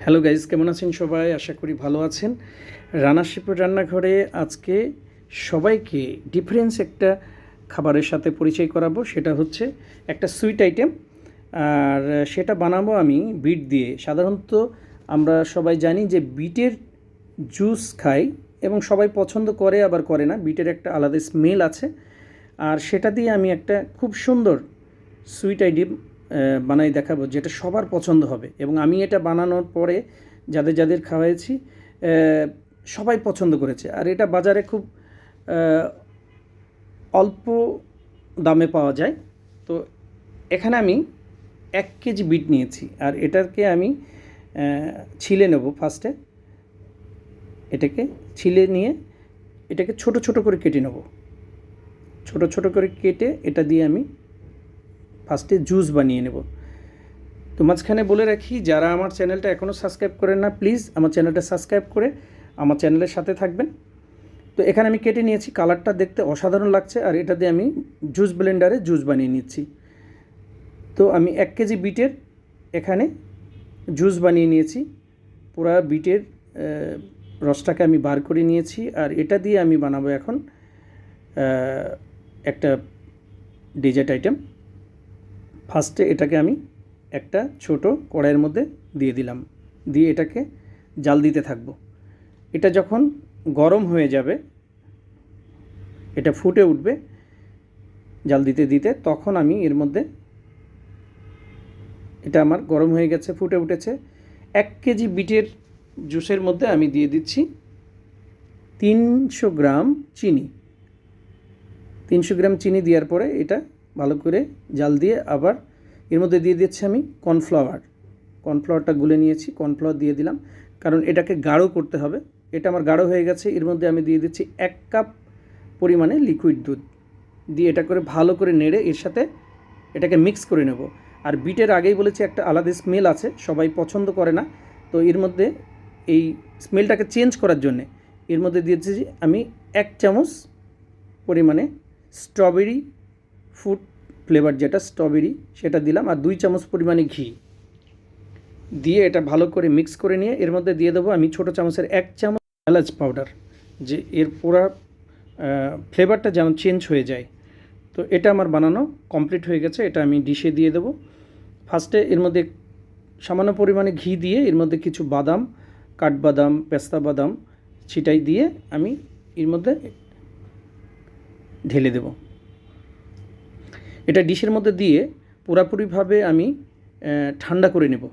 Hello guys কেমন আছেন সবাই? আশা করি ভালো আছেন। রানা শিপুর রান্নাঘরে আজকে সবাইকে ডিফারেন্স একটা খাবারের সাথে পরিচয় করাবো। সেটা হচ্ছে একটা সুইট আইটেম আর সেটা বানাবো আমি বিট দিয়ে। সাধারণত আমরা সবাই জানি যে বিটের জুস খাই এবং সবাই পছন্দ করে, আবার করে না। বিটের একটা আলাদা স্মেল আছে। আর সেটা দিয়ে আমি একটা খুব সুন্দর সুইট আইটেম বানাই দেখাবো, যেটা সবার পছন্দ হবে। এবং আমি এটা বানানোর পরে যাদের যাদের খাওয়াইছি সবাই পছন্দ করেছে। আর এটা বাজারে খুব অল্প দামে পাওয়া যায়। তো এখানে আমি এক কেজি বিট নিয়েছি। আর এটাকে আমি ছিলে নেব ফার্স্টে। এটাকে ছিলে নিয়ে এটাকে ছোট ছোট করে কেটে নেব। ছোট ছোট করে কেটে এটা দিয়ে আমি ফার্স্টে জুস বানিয়ে নেব। তো মাঝখানে বলে রাখি, যারা আমার চ্যানেলটা এখনও সাবস্ক্রাইব করেন না, প্লিজ আমার চ্যানেলটা সাবস্ক্রাইব করে আমার চ্যানেলের সাথে থাকবেন। তো এখানে আমি কেটে নিয়েছি, কালারটা দেখতে অসাধারণ লাগছে, আর এটা দিয়ে আমি জুস ব্লেন্ডারে জুস বানিয়ে নিচ্ছি। তো আমি এক কেজি বিটের এখানে জুস বানিয়ে নিয়েছি, পুরা বিটের রসটাকে আমি বার করে নিয়েছি, আর এটা দিয়ে আমি বানাবো এখন একটা ডেজার্ট আইটেম। ফার্স্টে এটাকে আমি একটা ছোট কড়াইয়ের মধ্যে দিয়ে দিলাম। দিয়ে এটাকে জাল দিতে থাকব। এটা যখন গরম হয়ে যাবে, এটা ফুটে উঠবে জাল দিতে দিতে, তখন আমি এর মধ্যে এটা আমার গরম হয়ে গেছে, ফুটে উঠেছে। এক কেজি বিটের জুসের মধ্যে আমি দিয়ে দিচ্ছি তিনশো গ্রাম চিনি। তিনশো গ্রাম চিনি দেওয়ার পরে এটা ভালো করে জাল দিয়ে আবার এর মধ্যে দিয়ে দিচ্ছি আমি কর্নফ্লাওয়ার। কর্নফ্লাওয়ারটা গুলে নিয়েছি, কর্নফ্লাওয়ার দিয়ে দিলাম। কারণ এটাকে গাঢ় করতে হবে। এটা আমার গাঢ় হয়ে গেছে। এর মধ্যে আমি দিয়ে দিচ্ছি এক কাপ পরিমাণে লিকুইড দুধ। দিয়ে এটা করে ভালো করে নেড়ে এর সাথে এটাকে মিক্স করে নেব। আর বিটের আগেই বলেছি একটা আলাদা স্মেল আছে, সবাই পছন্দ করে না। তো এর মধ্যে এই স্মেলটাকে চেঞ্জ করার জন্যে এর মধ্যে দিয়েছি আমি এক চামচ পরিমাণে স্ট্রবেরি ফুড ফ্লেভার যেটা, স্ট্রবেরি, সেটা দিলাম আর দুই চামচ পরিমাণে ঘি। দিয়ে এটা ভালো করে মিক্স করে নিয়ে এর মধ্যে দিয়ে দেবো আমি ছোটো চামচের এক চামচ এলাচ পাউডার, যে এর পুরা ফ্লেভারটা যেন চেঞ্জ হয়ে যায়। তো এটা আমার বানানো কমপ্লিট হয়ে গেছে, এটা আমি ডিশে দিয়ে দেবো। ফার্স্টে এর মধ্যে সামান্য পরিমাণে ঘি দিয়ে এর মধ্যে কিছু বাদাম, কাঠবাদাম, পেস্তা বাদাম, ছিটাই দিয়ে আমি এর মধ্যে ঢেলে দেব। এটা ডিশের মধ্যে দিয়ে পুরাপুরিভাবে আমি ঠান্ডা করে নেব।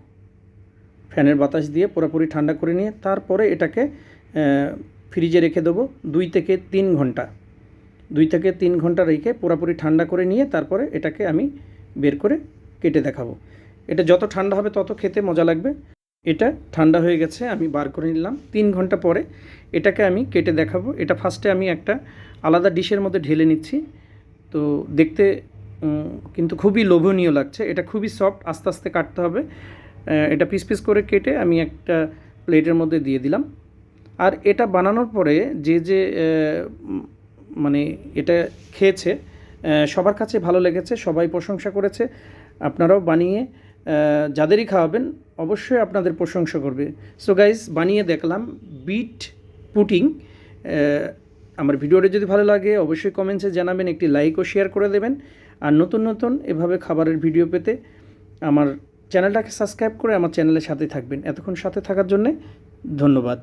ফ্যানের বাতাস দিয়ে পুরোপুরি ঠান্ডা করে নিয়ে তারপরে এটাকে ফ্রিজে রেখে দেবো দুই থেকে তিন ঘণ্টা। দুই থেকে তিন ঘণ্টা রেখে পুরোপুরি ঠান্ডা করে নিয়ে তারপরে এটাকে আমি বের করে কেটে দেখাবো। এটা যত ঠান্ডা হবে তত খেতে মজা লাগবে। এটা ঠান্ডা হয়ে গেছে, আমি বার করে নিলাম। তিন ঘণ্টা পরে এটাকে আমি কেটে দেখাবো। এটা ফার্স্টে আমি একটা আলাদা ডিশের মধ্যে ঢেলে নিচ্ছি। তো দেখতে কিন্তু খুবই লোভনীয় লাগছে। এটা খুবই সফট আস্তে আস্তে কাটতে হবে। এটা পিস পিস করে কেটে আমি একটা প্লেটের মধ্যে দিয়ে দিলাম। আর এটা বানানোর পরে যে যে মানে এটা খেয়েছে সবার কাছে ভালো লেগেছে, সবাই প্রশংসা করেছে। আপনারাও বানিয়ে যাদেরই খাওয়াবেন, অবশ্যই আপনাদের প্রশংসা করবে। সো গাইস বানিয়ে দেখলাম বিট পুটিং আমার ভিডিওটা যদি ভালো লাগে, অবশ্যই কমেন্টসে জানাবেন, একটি লাইক ও শেয়ার করে দেবেন। আর নতুন নতুন এভাবে খাবারের ভিডিও পেতে আমার চ্যানেলটাকে সাবস্ক্রাইব করে আমার চ্যানেলের সাথে থাকবেন। এতক্ষণ সাথে থাকার জন্যে ধন্যবাদ।